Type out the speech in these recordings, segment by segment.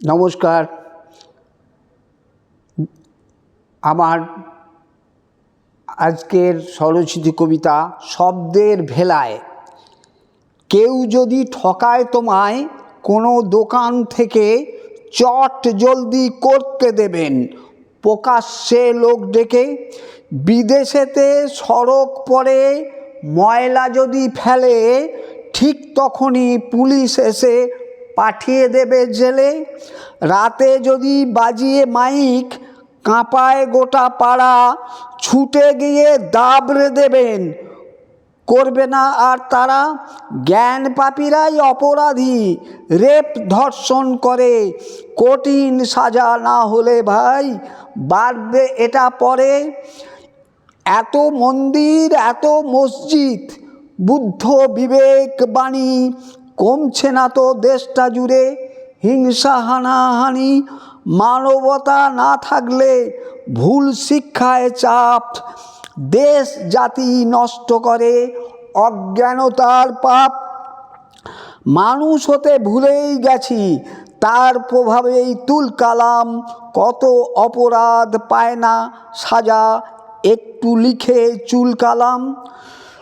নমস্কার। আমার আজকের স্বরচিত কবিতা শব্দের ভেলায়। কেউ যদি ঠকায় তোমায়, কোনো দোকান থেকে চট জলদি করতে দেবেন। প্রকাশ্যে লোক ডেকে বিদেশেতে সড়ক পরে ময়লা যদি ফেলে, ঠিক তখনই পুলিশ এসে পাঠিয়ে দেবে জেলে। রাতে যদি বাজিয়ে মাইক, কাঁপায় গোটা পাড়া, ছুটে গিয়ে দাবড়ে দেবেন। করবে না আর তারা। জ্ঞান পাপীরাই অপরাধী। রেপ ধর্ষণ করে। কঠিন সাজা না হলে ভাই, বাড়বে এটা পরে। এত মন্দির, এত মসজিদ, বুদ্ধ বিবেক বাণী কমছে না তো দেশটা জুড়ে। হিংসা হানাহানি, মানবতা না থাকলে ভুল শিক্ষায় চাপ। দেশ, জাতি নষ্ট করে, অজ্ঞানতার পাপ। মানুষ হতে ভুলেই গেছি, তার প্রভাবেই তুল কালাম। কত অপরাধ পায় না সাজা, একটু লিখে চুল কালাম।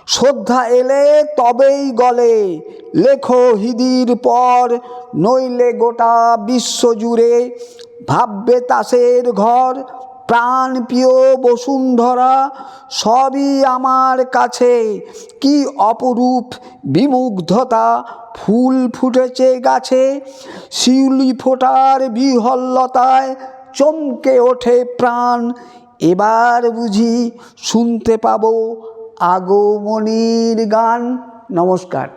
শ্রদ্ধা এলে তবেই গলে। লেখো হিদির পর, নইলে গোটা বিশ্ব জুড়ে ভাববে তাসের ঘর, প্রাণ প্রিয় বসুন্ধরা, সবই আমার কাছে। কি অপরূপ বিমুগ্ধতা, ফুল ফুটেছে গাছে। শিউলি ফোটার বিহল্লতায় চমকে ওঠে প্রাণ। এবার বুঝি শুনতে পাবো আগমনীর গান। নমস্কার।